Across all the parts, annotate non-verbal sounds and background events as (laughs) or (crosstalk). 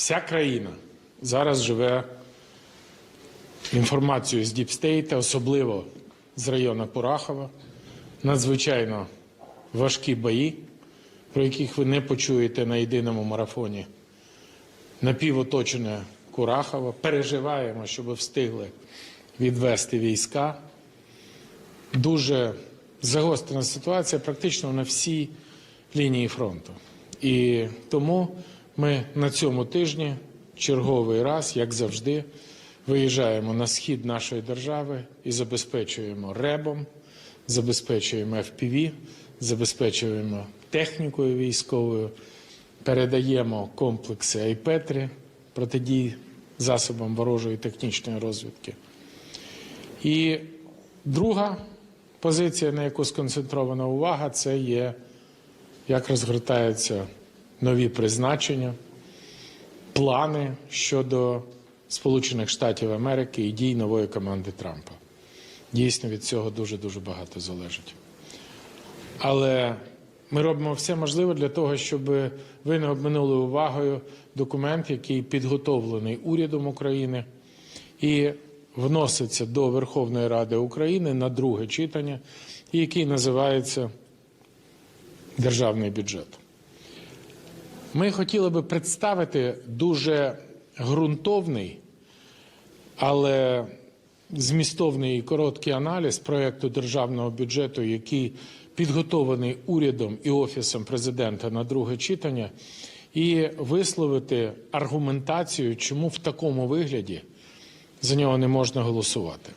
Вся країна зараз живе інформацією з Діпстейта, особливо з району Курахова. Надзвичайно важкі бої, про яких ви не почуєте на єдиному марафоні. Напівоточене Курахово. Переживаємо, щоб встигли відвести війська. Дуже загострена ситуація практично на всій лінії фронту. І тому ми на цьому тижні черговий раз, як завжди, виїжджаємо на схід нашої держави і забезпечуємо ребом, забезпечуємо FPV, забезпечуємо технікою військовою, передаємо комплекси Айпетрі протидії засобам ворожої технічної розвідки. І друга позиція, на яку сконцентрована увага, це є як розгортаються нові призначення, плани щодо Сполучених Штатів Америки і дій нової команди Трампа. Дійсно, від цього дуже дуже багато залежить. Але ми робимо все можливе для того, щоб ви не обминули увагою документ, який підготовлений урядом України і вноситься до Верховної Ради України на друге читання, який називається Державний бюджет. Ми хотіли би представити дуже ґрунтовний, але змістовний і короткий аналіз проєкту державного бюджету, який підготовлений урядом і офісом президента на друге читання, і висловити аргументацію, чому в такому вигляді за нього не можна голосувати.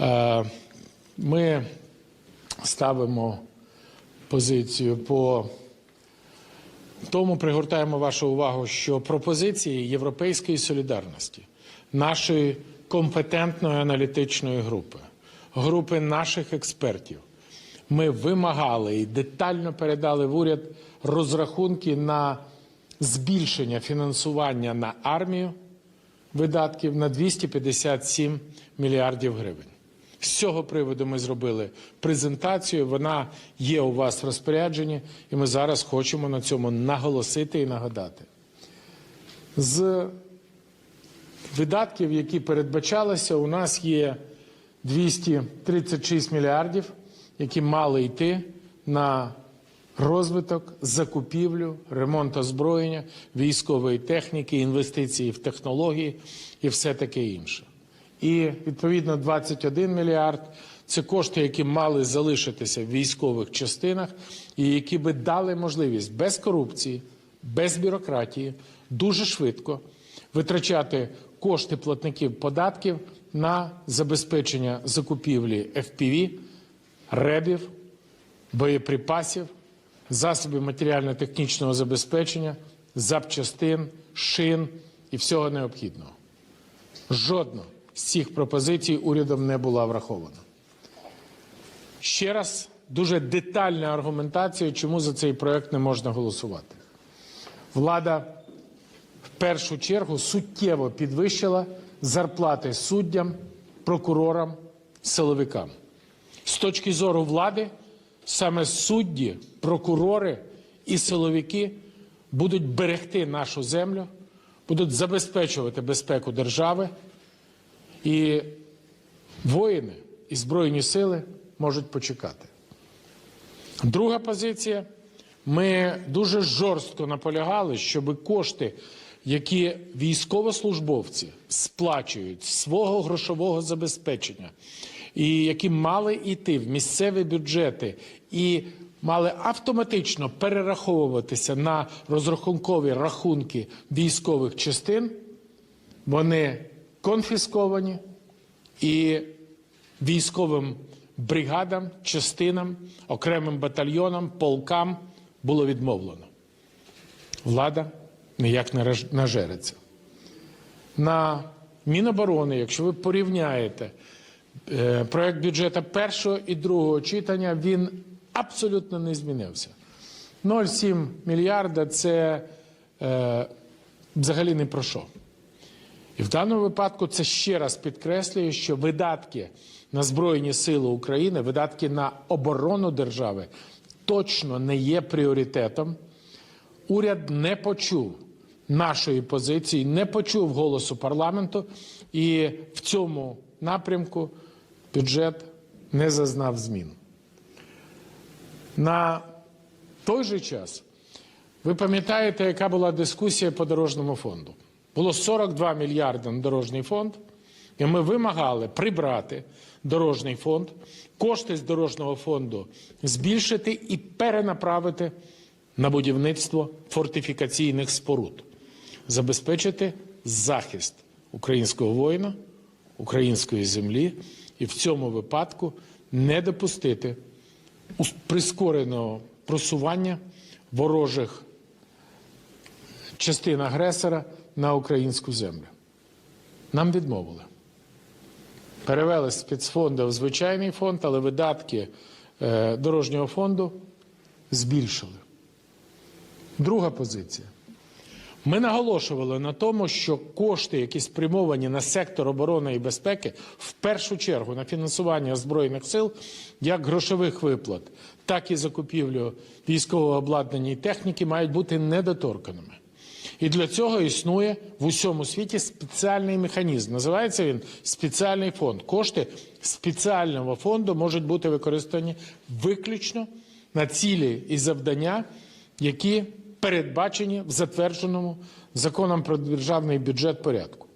Е, Ми ставимо позицію по тому, пригортаємо вашу увагу, що пропозиції Європейської солідарності, нашої компетентної аналітичної групи, групи наших експертів, ми вимагали і детально передали в уряд розрахунки на збільшення фінансування на армію видатків на 257 мільярдів гривень. З цього приводу ми зробили презентацію. Вона є у вас в розпорядженні, і ми зараз хочемо на цьому наголосити і нагадати. З видатків, які передбачалися, у нас є 236 мільярдів, які мали йти на розвиток, закупівлю, ремонт озброєння, військової техніки, інвестиції в технології і все таке інше. І відповідно 21 мільярд це кошти, які мали залишитися в військових частинах, і які би дали можливість без корупції, без бюрократії, дуже швидко витрачати кошти платників податків на забезпечення закупівлі FPV, ребів, боєприпасів, засобів матеріально-технічного забезпечення, запчастин, шин і всього необхідного. Жодна з цих пропозицій урядом не була врахована. Ще раз дуже детальна аргументація, чому за цей проект не можна голосувати. Влада в першу чергу суттєво підвищила зарплати суддям, прокурорам, силовикам. З точки зору влади, саме судді, прокурори і силовики будуть берегти нашу землю, будуть забезпечувати безпеку держави. І воїни і Збройні сили можуть почекати. Друга позиція. Ми дуже жорстко наполягали, щоб кошти, які військовослужбовці сплачують свого грошового забезпечення, і які мали йти в місцеві бюджети і мали автоматично перераховуватися на розрахункові рахунки військових частин, вони конфісковані і військовим бригадам, частинам, окремим батальйонам, полкам було відмовлено. Влада ніяк не нажериться. На Міноборони, якщо ви порівняєте е, проект бюджету першого і другого читання, він абсолютно не змінився. 0,7 мільярда це е, взагалі не про що. І в даному випадку це ще раз підкреслює, що видатки на Збройні Сили України, видатки на оборону держави точно не є пріоритетом. Уряд не почув нашої позиції, не почув голосу парламенту, і в цьому напрямку бюджет не зазнав змін. На той же час ви пам'ятаєте, яка була дискусія по дорожньому фонду? Було 42 мільярди на дорожній фонд, і ми вимагали прибрати дорожній фонд, кошти з дорожнього фонду збільшити і перенаправити на будівництво фортифікаційних споруд, забезпечити захист українського воїна, української землі, і в цьому випадку не допустити ус- прискореного просування ворожих частин агресора на українську землю. Нам відмовили. Перевели з спецфонду в звичайний фонд, але видатки е, дорожнього фонду збільшили. Друга позиція. Ми наголошували на тому, що кошти, які спрямовані на сектор оборони і безпеки, в першу чергу на фінансування збройних сил, як грошових виплат, так і закупівлю військового обладнання і техніки, мають бути недоторканими. І для цього існує в усьому світі спеціальний механізм. Називається він спеціальний фонд. Кошти спеціального фонду можуть бути використані виключно на цілі і завдання, які передбачені в затвердженому законом про державний бюджет порядку.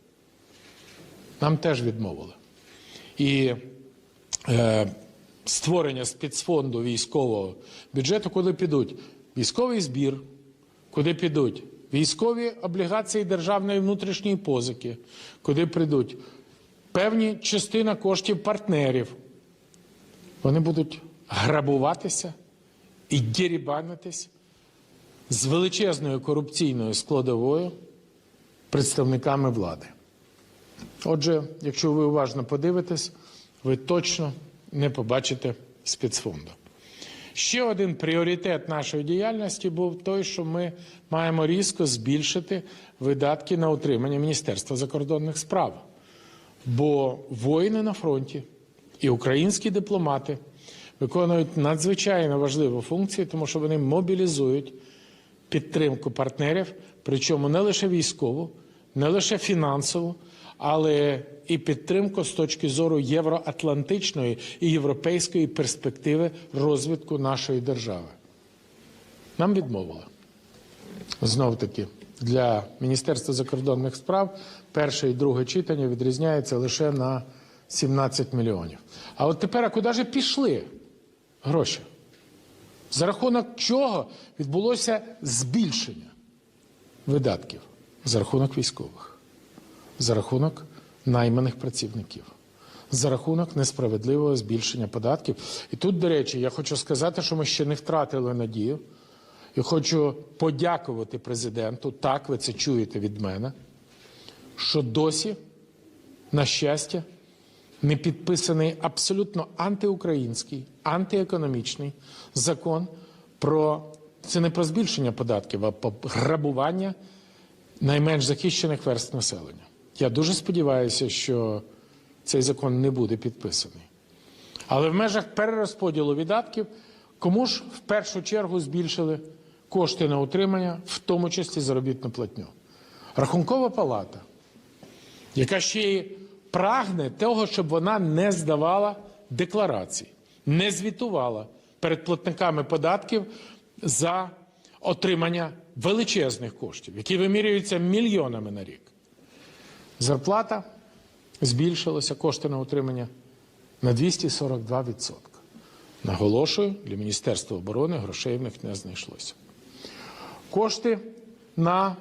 Нам теж відмовили. І е, створення спецфонду військового бюджету, куди підуть військовий збір, куди підуть військові облігації державної внутрішньої позики, куди прийдуть певні частина коштів партнерів. Вони будуть грабуватися і дірібанитись з величезною корупційною складовою представниками влади. Отже, якщо ви уважно подивитесь, ви точно не побачите спецфонду. Ще один пріоритет нашої діяльності був той, що ми маємо різко збільшити видатки на утримання Міністерства закордонних справ. Бо воїни на фронті і українські дипломати виконують надзвичайно важливу функцію, тому що вони мобілізують підтримку партнерів, причому не лише військову, не лише фінансову, але і підтримку з точки зору євроатлантичної і європейської перспективи розвитку нашої держави. Нам відмовили. Знов таки, для Міністерства закордонних справ перше і друге читання відрізняється лише на 17 мільйонів. А от тепер, а куди ж пішли гроші? За рахунок чого відбулося збільшення видатків? За рахунок військових, за рахунок найманих працівників, за рахунок несправедливого збільшення податків. І тут, до речі, я хочу сказати, що ми ще не втратили надію. І хочу подякувати президенту. Так, ви це чуєте від мене, що досі, на щастя, не підписаний абсолютно антиукраїнський, антиекономічний закон про це не про збільшення податків, а про грабування найменш захищених верств населення. Я дуже сподіваюся, що цей закон не буде підписаний. Але в межах перерозподілу видатків кому ж в першу чергу збільшили кошти на утримання, в тому числі заробітну платню? Рахункова палата, яка ще й прагне того, щоб вона не здавала декларацій, не звітувала перед платниками податків за отримання величезних коштів, які вимірюються мільйонами на рік. Зарплата збільшилася, кошти на утримання на 242%. Наголошую, для Міністерства оборони грошей в них не знайшлося. Кошти на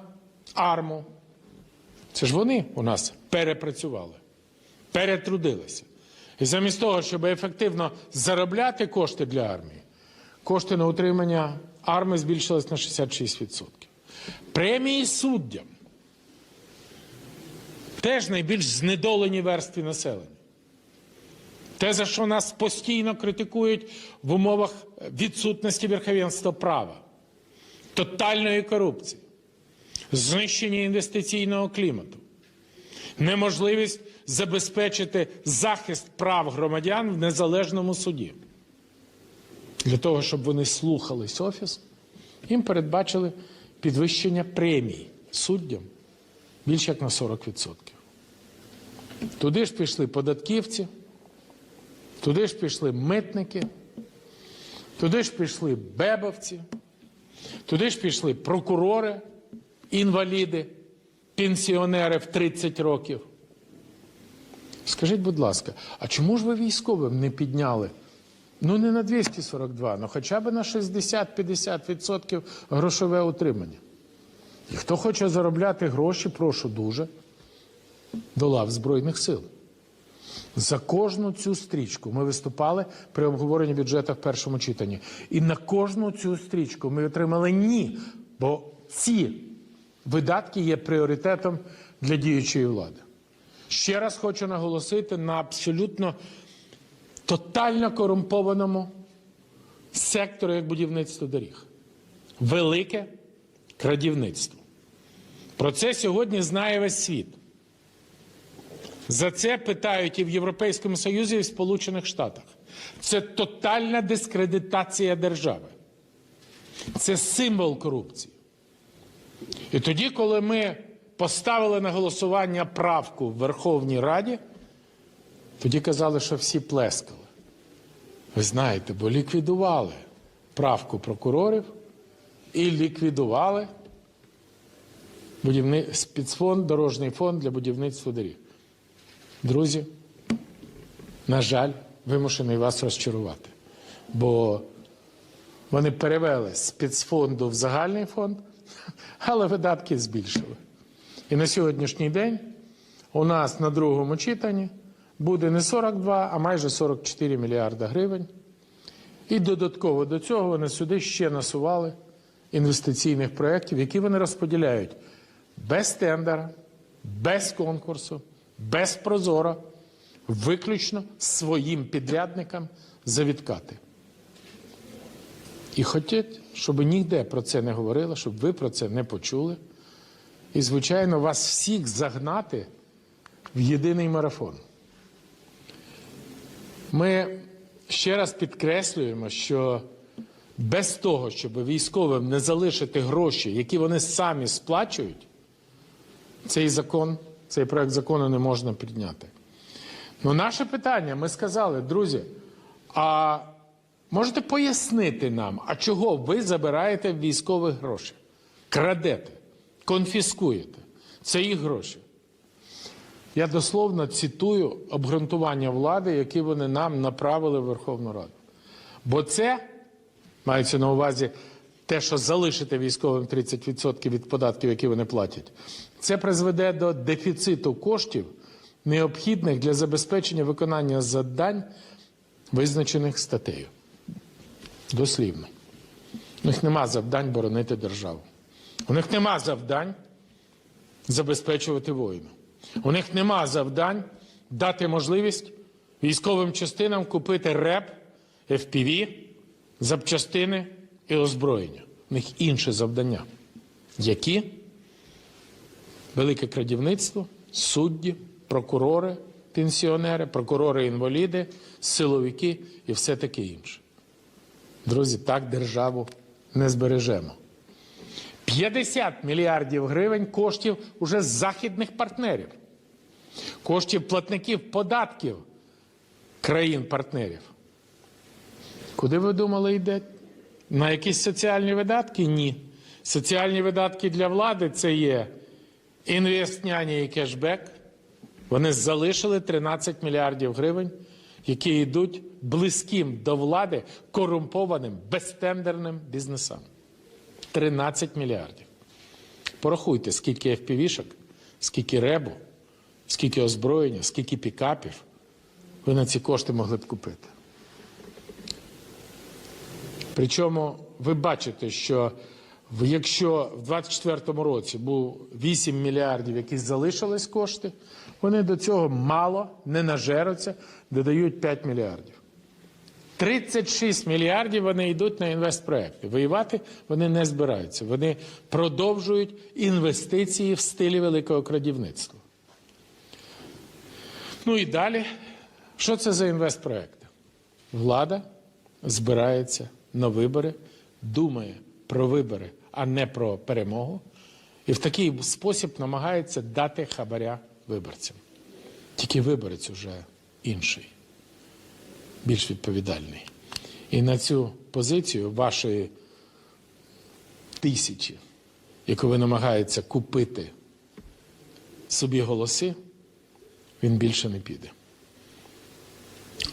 арму. Це ж вони у нас перепрацювали, перетрудилися. І замість того, щоб ефективно заробляти кошти для армії, кошти на утримання армії збільшились на 66%. Премії суддям теж найбільш знедолені верстви населення. Те, за що нас постійно критикують в умовах відсутності верховенства права, тотальної корупції, знищення інвестиційного клімату, неможливість забезпечити захист прав громадян в незалежному суді. Для того, щоб вони слухались офіс, їм передбачили підвищення премій суддям більше як на 40%. Туди ж пішли податківці, туди ж пішли митники, туди ж пішли бебовці, туди ж пішли прокурори, інваліди, пенсіонери в 30 років. Скажіть, будь ласка, а чому ж ви військовим не підняли? Ну, не на 242, ну хоча б на 60-50% грошове утримання. І хто хоче заробляти гроші, прошу дуже, до лав Збройних сил. За кожну цю стрічку ми виступали при обговоренні бюджету в першому читанні. І на кожну цю стрічку ми отримали ні, бо ці видатки є пріоритетом для діючої влади. Ще раз хочу наголосити на абсолютно тотально корумпованому сектору як будівництво доріг. Велике крадівництво. Про це сьогодні знає весь світ. За це питають і в Європейському Союзі, і в Сполучених Штатах. Це тотальна дискредитація держави. Це символ корупції. І тоді, коли ми поставили на голосування правку в Верховній Раді, тоді казали, що всі плескали. Ви знаєте, бо ліквідували правку прокурорів і ліквідували будівни... спецфонд, дорожній фонд для будівництва доріг. Друзі, на жаль, вимушений вас розчарувати. Бо вони перевели спецфонду в загальний фонд, (laughs) але видатки збільшили. І на сьогоднішній день у нас на другому читанні буде не 42, а майже 44 мільярда гривень. І додатково до цього вони сюди ще насували інвестиційних проєктів, які вони розподіляють без тендера, без конкурсу, без прозоро, виключно своїм підрядникам за відкати. І хотять, щоб ніде про це не говорили, щоб ви про це не почули. І, звичайно, вас всіх загнати в єдиний марафон. Ми ще раз підкреслюємо, що без того, щоб військовим не залишити гроші, які вони самі сплачують, цей закон, цей проект закону не можна підняти. Ну, наше питання, ми сказали, друзі, а можете пояснити нам, а чого ви забираєте військових гроші? Крадете, конфіскуєте. Це їх гроші. Я дословно цитую обґрунтування влади, які вони нам направили в Верховну Раду. Бо це мається на увазі те, що залишити військовим 30% від податків, які вони платять, це призведе до дефіциту коштів, необхідних для забезпечення виконання завдань, визначених статтею. Дослівно. У них нема завдань боронити державу. У них нема завдань забезпечувати воїна. У них нема завдань дати можливість військовим частинам купити РЕП, FPV, запчастини і озброєння. У них інше завдання. Які? Велике крадівництво, судді, прокурори, пенсіонери, прокурори-інваліди, силовики і все таке інше. Друзі, так державу не збережемо. 50 мільярдів гривень коштів уже західних партнерів, коштів платників податків країн-партнерів. Куди ви думали йде? На якісь соціальні видатки? Ні. Соціальні видатки для влади це є інвестняні і кешбек. Вони залишили 13 мільярдів гривень, які йдуть близьким до влади корумпованим безтендерним бізнесам. 13 мільярдів. Порахуйте, скільки FPV-шок, скільки ребу, скільки озброєння, скільки пікапів ви на ці кошти могли б купити. Причому ви бачите, що якщо в 2024 році був 8 мільярдів, які залишились кошти, вони до цього мало не нажеруться, додають 5 мільярдів. 36 мільярдів вони йдуть на інвестпроекти. Воювати вони не збираються. Вони продовжують інвестиції в стилі великого крадівництва. Ну і далі, що це за інвестпроекти? Влада збирається на вибори, думає про вибори, а не про перемогу. І в такий спосіб намагається дати хабаря виборцям. Тільки виборець уже інший, більш відповідальний. І на цю позицію вашої тисячі, яку ви намагаєтеся купити собі голоси, він більше не піде.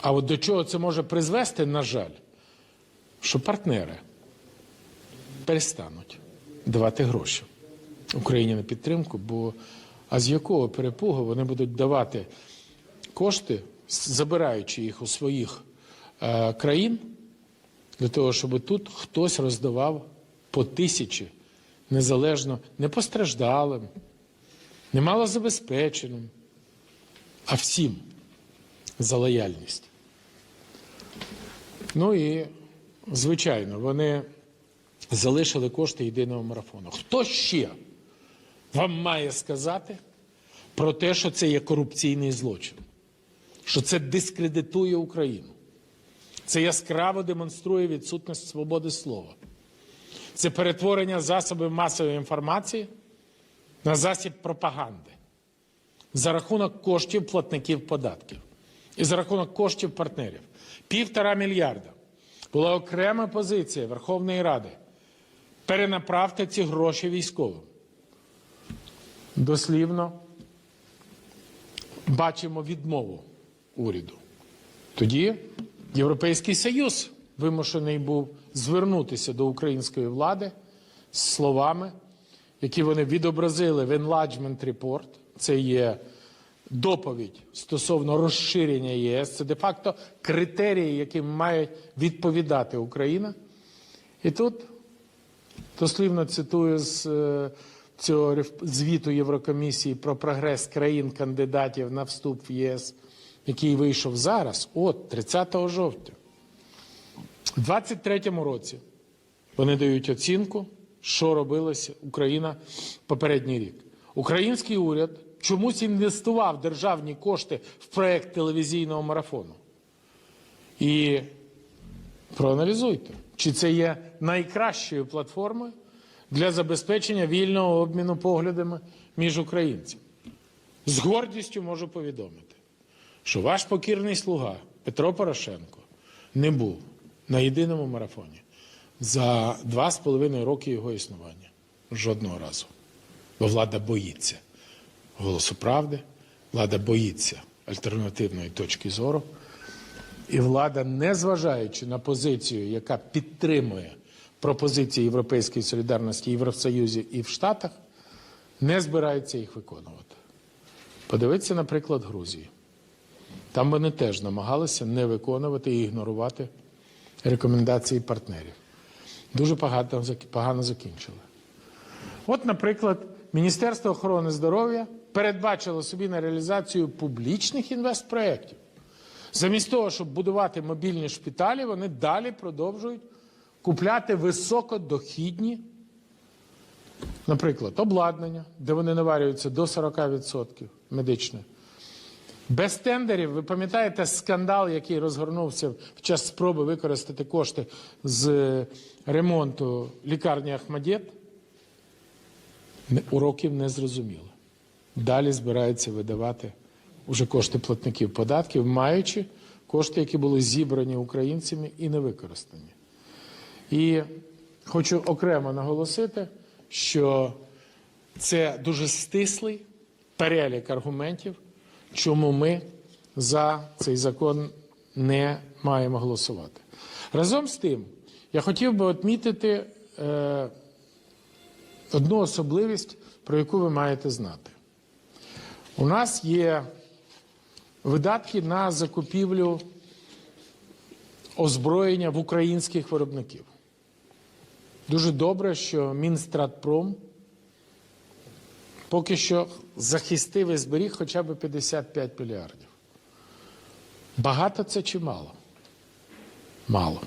А от до чого це може призвести, на жаль, що партнери перестануть давати гроші Україні на підтримку, бо а з якого перепугу вони будуть давати кошти, забираючи їх у своїх е, країн, для того, щоб тут хтось роздавав по тисячі незалежно не постраждалим, не малозабезпеченим, а всім за лояльність. Ну і, звичайно, вони залишили кошти єдиного марафону. Хто ще вам має сказати про те, що це є корупційний злочин, що це дискредитує Україну? Це яскраво демонструє відсутність свободи слова. Це перетворення засобів масової інформації на засіб пропаганди за рахунок коштів платників податків і за рахунок коштів партнерів. Півтора мільярда була окрема позиція Верховної Ради. Перенаправте ці гроші військовим. Дослівно бачимо відмову уряду. Тоді Європейський Союз вимушений був звернутися до української влади з словами, які вони відобразили в Enlargement Report. Це є доповідь стосовно розширення ЄС. Це де-факто критерії, яким має відповідати Україна. І тут дослівно цитую з е, цього звіту Єврокомісії про прогрес країн-кандидатів на вступ в ЄС, який вийшов зараз, от 30 жовтня. У 23-му році вони дають оцінку, що робилося Україна попередній рік. Український уряд чомусь інвестував державні кошти в проект телевізійного марафону. І проаналізуйте, чи це є найкращою платформою для забезпечення вільного обміну поглядами між українцями. З гордістю можу повідомити, що ваш покірний слуга Петро Порошенко не був на єдиному марафоні за два з половиною роки його існування. Жодного разу. Бо влада боїться голосу правди, влада боїться альтернативної точки зору. І влада, незважаючи на позицію, яка підтримує пропозиції Європейської солідарності Євросоюзі і в Штатах, не збирається їх виконувати. Подивіться, наприклад, Грузії. Там вони теж намагалися не виконувати і ігнорувати рекомендації партнерів. Дуже погано, погано закінчили. От, наприклад, Міністерство охорони здоров'я передбачило собі на реалізацію публічних інвестпроєктів. Замість того, щоб будувати мобільні шпиталі, вони далі продовжують купляти високодохідні, наприклад, обладнання, де вони наварюються до 40% медичне. Без тендерів, ви пам'ятаєте скандал, який розгорнувся в час спроби використати кошти з ремонту лікарні Ахмадєт? Уроків не зрозуміло. Далі збираються видавати уже кошти платників податків, маючи кошти, які були зібрані українцями і не використані. І хочу окремо наголосити, що це дуже стислий перелік аргументів, чому ми за цей закон не маємо голосувати. Разом з тим, я хотів би відмітити е, одну особливість, про яку ви маєте знати. У нас є видатки на закупівлю озброєння в українських виробників. Дуже добре, що Мінстратпром поки що захистив і зберіг хоча б 55 мільярдів. Багато це чи мало? Мало.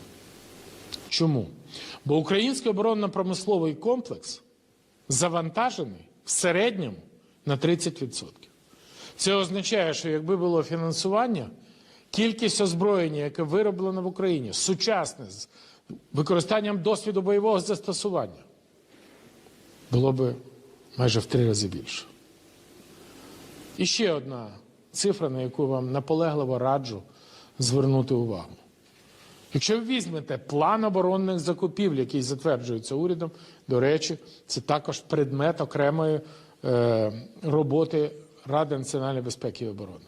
Чому? Бо український оборонно-промисловий комплекс завантажений в середньому на 30%. Це означає, що якби було фінансування, кількість озброєння, яке вироблено в Україні, сучасне, з використанням досвіду бойового застосування, було би майже в три рази більше. І ще одна цифра, на яку вам наполегливо раджу звернути увагу. Якщо ви візьмете план оборонних закупівель, який затверджується урядом, до речі, це також предмет окремої е, роботи Ради національної безпеки і оборони.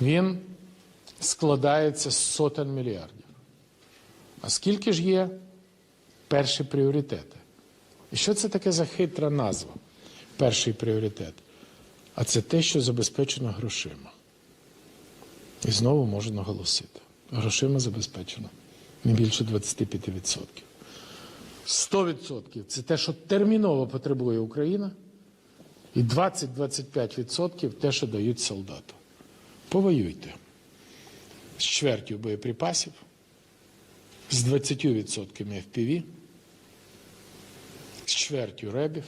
Він складається з сотень мільярдів. А скільки ж є перші пріоритети? І що це таке за хитра назва? Перший пріоритет. А це те, що забезпечено грошима. І знову можу наголосити. Грошима забезпечено не більше 25%. 100% це те, що терміново потребує Україна, і 20-25% те, що дають солдату. Повоюйте з чвертю боєприпасів, з 20% FPV, з чвертю ребів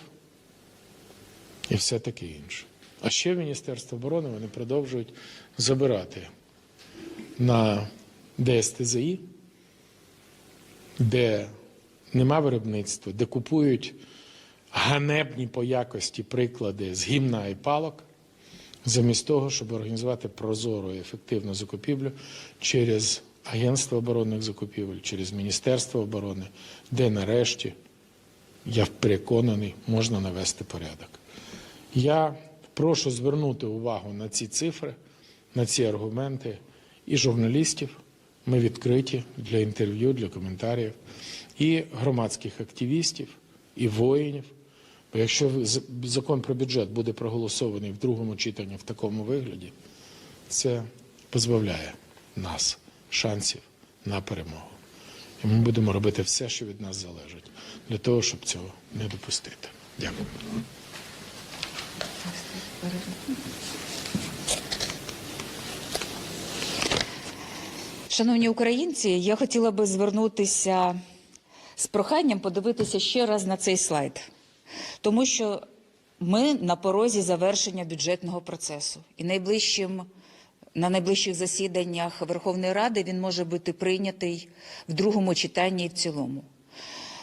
і все таке інше. А ще в Міністерство оборони вони продовжують забирати на ДСТЗІ, де нема виробництва, де купують ганебні по якості приклади з гімна і палок, замість того, щоб організувати прозору і ефективну закупівлю через Агентство оборонних закупівель, через Міністерство оборони, де нарешті, я переконаний, можна навести порядок. Я прошу звернути увагу на ці цифри, на ці аргументи і журналістів. Ми відкриті для інтерв'ю, для коментарів, і громадських активістів, і воїнів. Якщо закон про бюджет буде проголосований в другому читанні в такому вигляді, це позбавляє нас шансів на перемогу. І ми будемо робити все, що від нас залежить, для того, щоб цього не допустити. Дякую. Шановні українці, я хотіла би звернутися з проханням подивитися ще раз на цей слайд, тому що ми на порозі завершення бюджетного процесу, і найближчим на найближчих засіданнях Верховної Ради він може бути прийнятий в другому читанні і в цілому.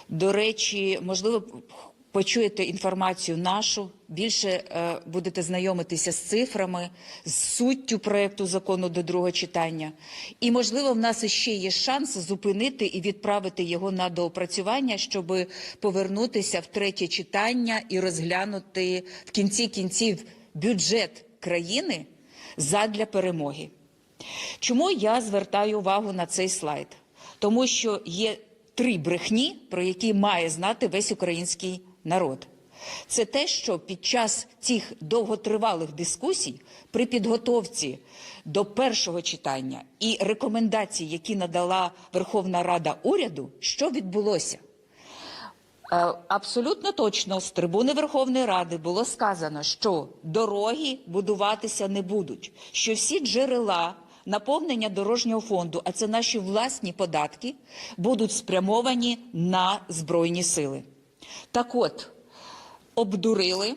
До речі, можливо, почуєте інформацію нашу, більше е, будете знайомитися з цифрами, з суттю проекту закону до другого читання. І, можливо, в нас ще є шанс зупинити і відправити його на доопрацювання, щоб повернутися в третє читання і розглянути в кінці кінців бюджет країни задля перемоги. Чому я звертаю увагу на цей слайд? Тому що є три брехні, про які має знати весь український народ. Це те, що під час цих довготривалих дискусій при підготовці до першого читання і рекомендацій, які надала Верховна Рада уряду, що відбулося? Е, Абсолютно точно з трибуни Верховної Ради було сказано, що дороги будуватися не будуть, що всі джерела наповнення дорожнього фонду, а це наші власні податки, будуть спрямовані на Збройні сили. Так от, обдурили.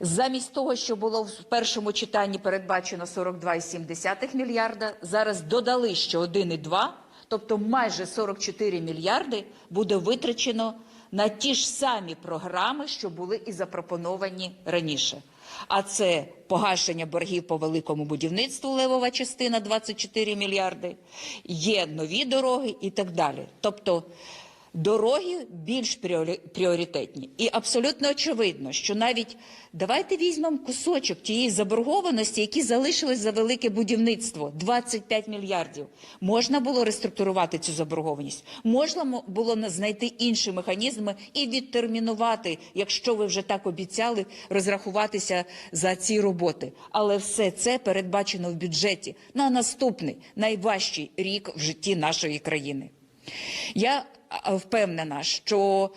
Замість того, що було в першому читанні передбачено 42,7 мільярда, зараз додали ще 1,2, тобто майже 44 мільярди буде витрачено на ті ж самі програми, що були і запропоновані раніше. А це погашення боргів по великому будівництву, левова частина 24 мільярди, є нові дороги і так далі. Тобто Дороги більш пріоритетні. І абсолютно очевидно, що навіть давайте візьмемо кусочок тієї заборгованості, які залишились за велике будівництво 25 мільярдів. Можна було реструктурувати цю заборгованість, можна було знайти інші механізми і відтермінувати, якщо ви вже так обіцяли, розрахуватися за ці роботи. Але все це передбачено в бюджеті на наступний найважчий рік в житті нашої країни. Я впевнена, що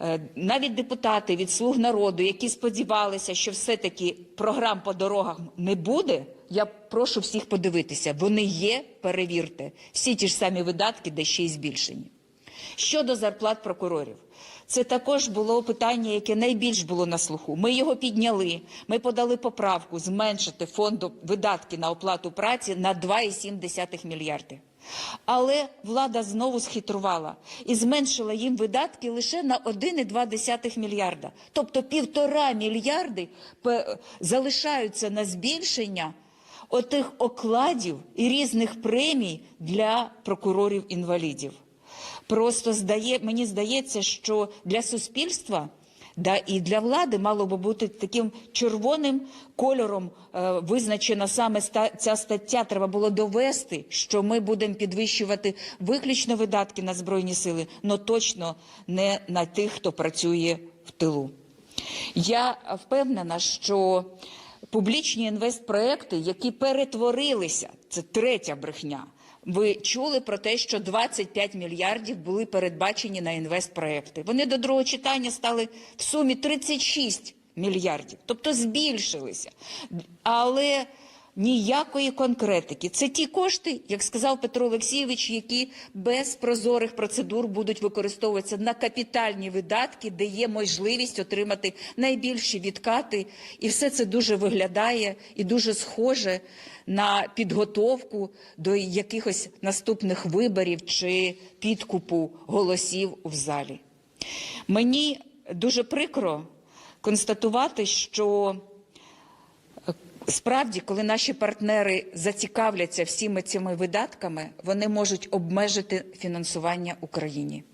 е, навіть депутати від слуг народу, які сподівалися, що все-таки програм по дорогах не буде, я прошу всіх подивитися. Вони є, перевірте. Всі ті ж самі видатки, де ще й збільшені. Щодо зарплат прокурорів, це також було питання, яке найбільш було на слуху. Ми його підняли. Ми подали поправку зменшити фонду видатки на оплату праці на 2,7 мільярди. Але влада знову схитрувала і зменшила їм видатки лише на 1,2 мільярда. Тобто півтора мільярди залишаються на збільшення отих окладів і різних премій для прокурорів-інвалідів. Просто здає, мені здається, що для суспільства да, і для влади мало би бути таким червоним кольором е, визначена саме ста, ця стаття. Треба було довести, що ми будемо підвищувати виключно видатки на збройні сили, але точно не на тих, хто працює в тилу. Я впевнена, що публічні інвестпроекти, які перетворилися, це третя брехня. Ви чули про те, що 25 мільярдів були передбачені на інвестпроекти. Вони до другого читання стали в сумі 36 мільярдів, тобто збільшилися. Але ніякої конкретики. Це ті кошти, як сказав Петро Олексійович, які без прозорих процедур будуть використовуватися на капітальні видатки, де є можливість отримати найбільші відкати. І все це дуже виглядає і дуже схоже на підготовку до якихось наступних виборів чи підкупу голосів в залі. Мені дуже прикро констатувати, що Справді, коли наші партнери зацікавляться всіми цими видатками, вони можуть обмежити фінансування Україні.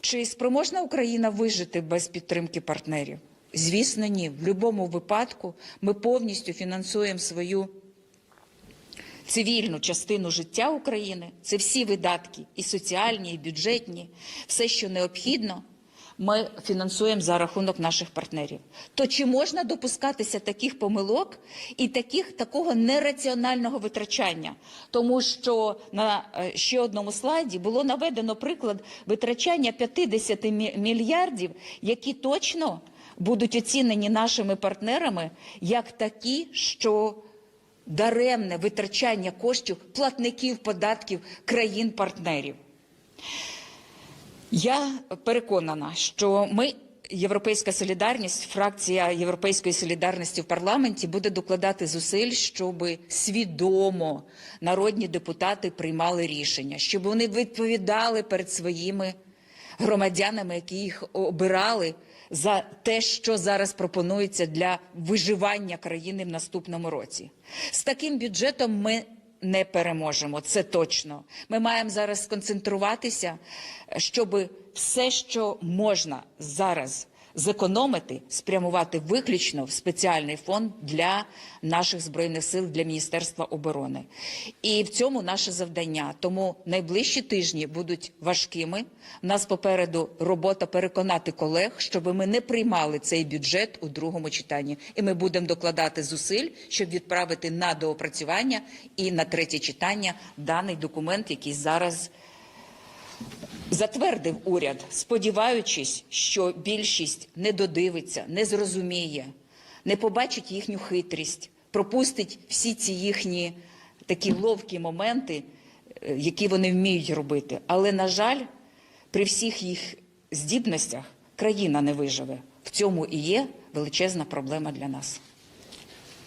Чи спроможна Україна вижити без підтримки партнерів? Звісно, ні. В будь-якому випадку ми повністю фінансуємо свою цивільну частину життя України. Це всі видатки, і соціальні, і бюджетні, все, що необхідно. Ми фінансуємо за рахунок наших партнерів. То чи можна допускатися таких помилок і таких такого нераціонального витрачання? Тому що на е, ще одному слайді було наведено приклад витрачання 50 мільярдів, які точно будуть оцінені нашими партнерами як такі, що даремне витрачання коштів платників податків країн-партнерів. Я переконана, що ми, Європейська солідарність, фракція Європейської солідарності в парламенті буде докладати зусиль, щоб свідомо народні депутати приймали рішення, щоб вони відповідали перед своїми громадянами, які їх обирали за те, що зараз пропонується для виживання країни в наступному році. З таким бюджетом ми не переможемо, це точно. Ми маємо зараз сконцентруватися, щоб все, що можна зараз зекономити, спрямувати виключно в спеціальний фонд для наших збройних сил, для Міністерства оборони. І в цьому наше завдання. Тому найближчі тижні будуть важкими. У нас попереду робота переконати колег, щоб ми не приймали цей бюджет у другому читанні. І ми будемо докладати зусиль, щоб відправити на доопрацювання і на третє читання даний документ, який зараз затвердив уряд, сподіваючись, що більшість не додивиться, не зрозуміє, не побачить їхню хитрість, пропустить всі ці їхні такі ловкі моменти, е, які вони вміють робити. Але, на жаль, при всіх їх здібностях країна не виживе. В цьому і є величезна проблема для нас.